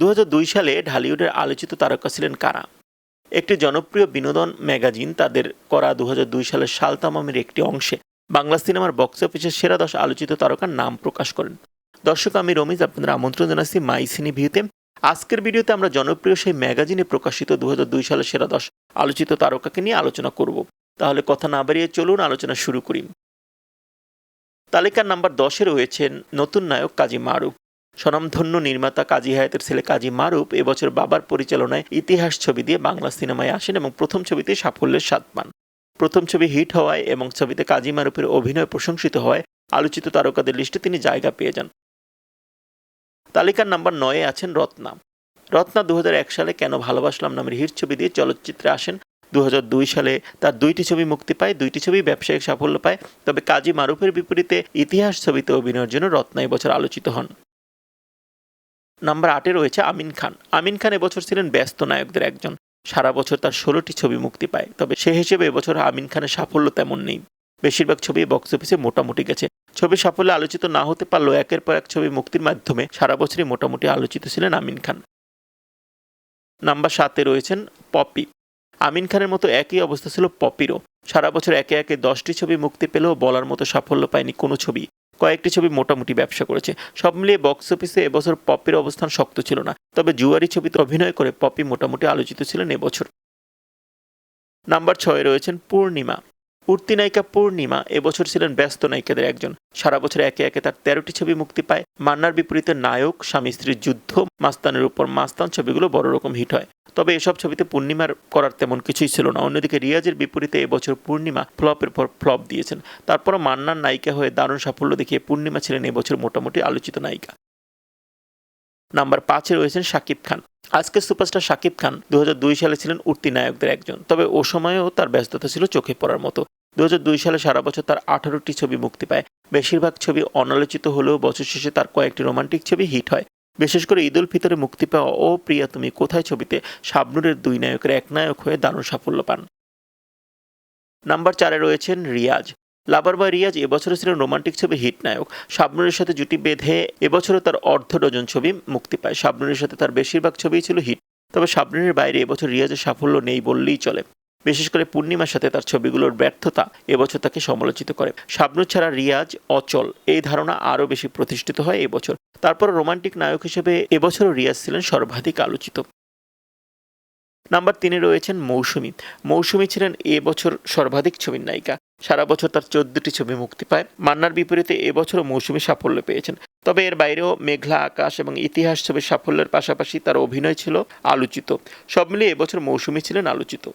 দু হাজার দুই সালে ঢালিউডের আলোচিত তারকা ছিলেন কারা? একটি জনপ্রিয় বিনোদন ম্যাগাজিন তাদের করা দু হাজার দুই সালের সালতামামের একটি অংশে। বাংলা সিনেমার বক্স অফিসের সেরা দশ আলোচিত তারকার নাম প্রকাশ করেন। দর্শক, আমি রমিজ, আপনাদের আমন্ত্রণ জানাচ্ছি মাই সিনি ভিউতে আজকের ভিডিওতে আমরা জনপ্রিয় সেই ম্যাগাজিনে প্রকাশিত দুহাজার দুই সালের সেরা দশ আলোচিত তারকাকে নিয়ে আলোচনা করব। তাহলে কথা না বাড়িয়ে চলুন আলোচনা শুরু করি। তালিকার নাম্বার দশে রয়েছেন নতুন নায়ক কাজী মারুফ। স্বনামধন্য নির্মাতা কাজী হায়াতের ছেলে কাজী মারুফ এবছর বাবার পরিচালনায় ইতিহাস ছবি দিয়ে বাংলা সিনেমায় আসেন এবং প্রথম ছবিতে সাফল্যের স্বাদ পান। প্রথম ছবি হিট হওয়ায় এবং ছবিতে কাজী মারুফের অভিনয় প্রশংসিত হওয়ায় আলোচিত তারকাদের লিস্টে তিনি জায়গা পেয়ে যান। তালিকার নাম্বার নয়ে আছেন রত্না। রত্না দু হাজার এক সালে কেন ভালোবাসলাম নামের হিট ছবি দিয়ে চলচ্চিত্রে আসেন। দু হাজার দুই সালে তার দুইটি ছবি মুক্তি পায়, দুইটি ছবি ব্যবসায়িক সাফল্য পায়। তবে কাজী মারুফের বিপরীতে ইতিহাস ছবিতে অভিনয়ের জন্য রত্না এবছর আলোচিত হন। নাম্বার আটে রয়েছে আমিন খান। আমিন খান এবছর ছিলেন ব্যস্ত নায়কদের একজন। সারা বছর তার ষোলোটি ছবি মুক্তি পায়। তবে সে হিসেবে এবছর আমিন খানের সাফল্য তেমন নেই। বেশিরভাগ ছবি বক্স অফিসে মোটামুটি গেছে। ছবির সাফল্যে আলোচিত না হতে পারলেও একের পর এক ছবি মুক্তির মাধ্যমে সারা বছরই মোটামুটি আলোচিত ছিলেন আমিন খান। নাম্বার সাতে রয়েছেন পপি। আমিন খানের মতো একই অবস্থা ছিল পপিরও। সারা বছর একে একে দশটি ছবি মুক্তি পেলেও বলার মতো সাফল্য পায়নি কোনো ছবি। কয়েকটি ছবি মোটামুটি ব্যবসা করেছে। সব মিলিয়ে বক্স অফিসে এবছর পপির অবস্থান শক্ত ছিল না, তবে জুয়ারি ছবিতে অভিনয় করে পপি মোটামুটি আলোচিত ছিলেন এবছর। নাম্বার ছয়ে রয়েছেন পূর্ণিমা। উর্তি নায়িকা পূর্ণিমা এবছর ছিলেন ব্যস্ত নায়িকাদের একজন। সারা বছর একে একে তার তেরোটি ছবি মুক্তি পায়। মান্নার বিপরীতে নায়ক, স্বামী স্ত্রীর যুদ্ধ, মাস্তানের উপর মাস্তান ছবিগুলো বড় রকম হিট হয়। তবে এসব ছবিতে পূর্ণিমার করার তেমন কিছুই ছিল না। অন্যদিকে রিয়াজের বিপরীতে এবছর পূর্ণিমা ফ্লপের পর ফ্লপ দিয়েছেন। তারপরও মান্নার নায়িকা হয়ে দারুণ সাফল্য দেখিয়ে পূর্ণিমা ছিলেন এবছর মোটামুটি আলোচিত নায়িকা। নাম্বার পাঁচে রয়েছেন শাকিব খান। আজকের সুপারস্টার শাকিব খান দু হাজার দুই সালে ছিলেন উঠতি নায়কদের একজন। তবে ও সময়েও তার ব্যস্ততা ছিল চোখে পড়ার মতো। দু হাজার দুই সালে সারা বছর তার আঠারোটি ছবি মুক্তি পায়। বেশিরভাগ ছবি অনালোচিত হলেও বছর শেষে তার কয়েকটি রোমান্টিক ছবি হিট হয়। বিশেষ করে ঈদ উল ফিতরে মুক্তি পাওয়া, ও প্রিয়া, তুমি কোথায় ছবিতে? শাবনুরের দুই নায়কের এক নায়ক হয়ে দারুণ সাফল্য পান। নাম্বার চারে রয়েছেন রিয়াজ। লাভার বা রিয়াজ এবছরে ছিলেন রোমান্টিক ছবি হিট নায়ক। শাবনুরের সাথে জুটি বেঁধে এবছরও তার অর্ধ ডজন ছবি মুক্তি পায়। শাবনুরের সাথে তার বেশিরভাগ ছবিই ছিল হিট, তবে শাবনুরের বাইরে এবছর রিয়াজের সাফল্য নেই বললেই চলে। বিশেষ করে পূর্ণিমার সাথে তার ছবিগুলোর ব্যর্থতা এবছর তাকে সমালোচিত করে। শাবনুর ছাড়া রিয়াজ অচল। এই ধারণা আরও বেশি প্রতিষ্ঠিত হয় এবছর তারপর রোমান্টিক নায়ক হিসেবে এবছরও রিয়াজ ছিলেন সর্বাধিক আলোচিত। নাম্বার তিনে রয়েছেন মৌসুমী। মৌসুমী ছিলেন এবছর সর্বাধিক ছবির নায়িকা। সারা বছর তার চোদ্দটি ছবি মুক্তি পায়। মান্নার বিপরীতে এবছরও মৌসুমী সাফল্য পেয়েছেন। তবে এর বাইরেও মেঘলা আকাশ এবং ইতিহাস ছবির সাফল্যের পাশাপাশি তার অভিনয় ছিল আলোচিত। সব মিলিয়ে এবছর মৌসুমী ছিলেন আলোচিত।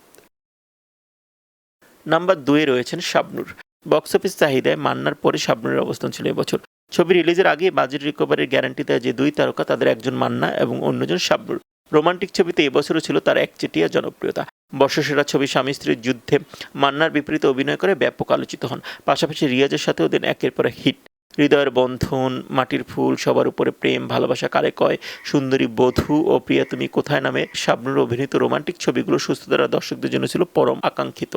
নাম্বার দুয়ে রয়েছেন শাবনুর। বক্স অফিস চাহিদায় মান্নার পরে শাবনুরের অবস্থান ছিল এবছর। ছবি রিলিজের আগে বাজেট রিকভারির গ্যারান্টি দেয় যে দুই তারকা তাদের একজন মান্না এবং অন্যজন শাবনুর রোমান্টিক ছবিতে এবছরও ছিল তার একচেটিয়া জনপ্রিয়তা। বর্ষসেরা ছবি স্বামী স্ত্রীর যুদ্ধে মান্নার বিপরীতে অভিনয় করে ব্যাপক আলোচিত হন। পাশাপাশি রিয়াজের সাথেও দেন একের পর হিট হৃদয়ের বন্ধন, মাটির ফুল, সবার উপরে প্রেম, ভালোবাসা কারে কয়, সুন্দরী, বধূ ও প্রিয়া তুমি কোথায় নামে শাবনুর অভিনীত রোমান্টিক ছবিগুলো সুস্থতারা দর্শকদের জন্য ছিল পরম আকাঙ্ক্ষিত।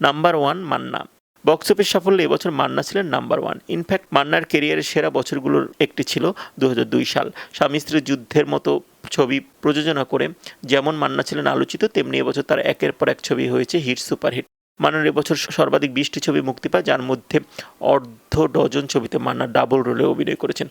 Number one Manna. Box office সাফল্যে এবছর মান্না ছিলেন নাম্বার ওয়ান। ইনফ্যাক্ট মান্নার কেরিয়ারের সেরা বছরগুলোর একটি ছিল দু হাজার দুই সাল। স্বামী স্ত্রীর যুদ্ধের মতো ছবি প্রযোজনা করে যেমন মান্না ছিলেন আলোচিত, তেমনি এবছর তার একের পর এক ছবি হয়েছে হিট সুপারহিট। মান্নার এবছর সর্বাধিক বিশটি ছবি মুক্তি পায়, যার মধ্যে অর্ধ ডজন ছবিতে মান্না ডাবল রোলে অভিনয় করেছেন।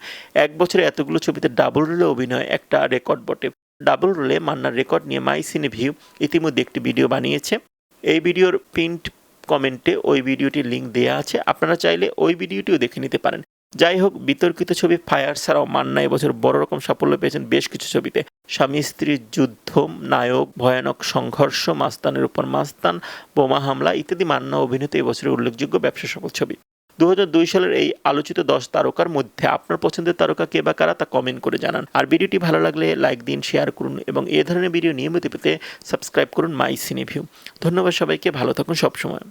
এক বছরে এতগুলো ছবিতে ডাবল রোলে অভিনয় একটা রেকর্ড বটে। ডাবল রোলে মান্নার রেকর্ড নিয়ে মাই সিনে ভিউ ইতিমধ্যে একটি ভিডিও বানিয়েছে। এই ভিডিওর প্রিন্ট কমেন্টে ওই ভিডিওটির লিঙ্ক দেওয়া আছে। আপনারা চাইলে ওই ভিডিওটিও দেখে নিতে পারেন। যাই হোক, বিতর্কিত ছবি ফায়ার ছাড়াও মান্না এবছর বড় রকম সাফল্য পেয়েছেন বেশ কিছু ছবিতে। স্বামী স্ত্রীর যুদ্ধ নায়ক, ভয়ানক সংঘর্ষ, মাস্তানের উপর মাস্তান, বোমা হামলা ইত্যাদি মান্না অভিনীত এবছরের উল্লেখযোগ্য ব্যবসা সফল ছবি। দু দুই সালের এই আলোচিত দশ তারকার মধ্যে আপনার পছন্দের তারকা কে বা কারা তা কমেন্ট করে জানান। আর ভিডিওটি ভালো লাগলে লাইক দিন শেয়ার করুন এবং এ ধরনের ভিডিও নিয়মিত পেতে সাবস্ক্রাইব করুন মাই সিনে ভিউ ধন্যবাদ সবাইকে, ভালো থাকুন সবসময়।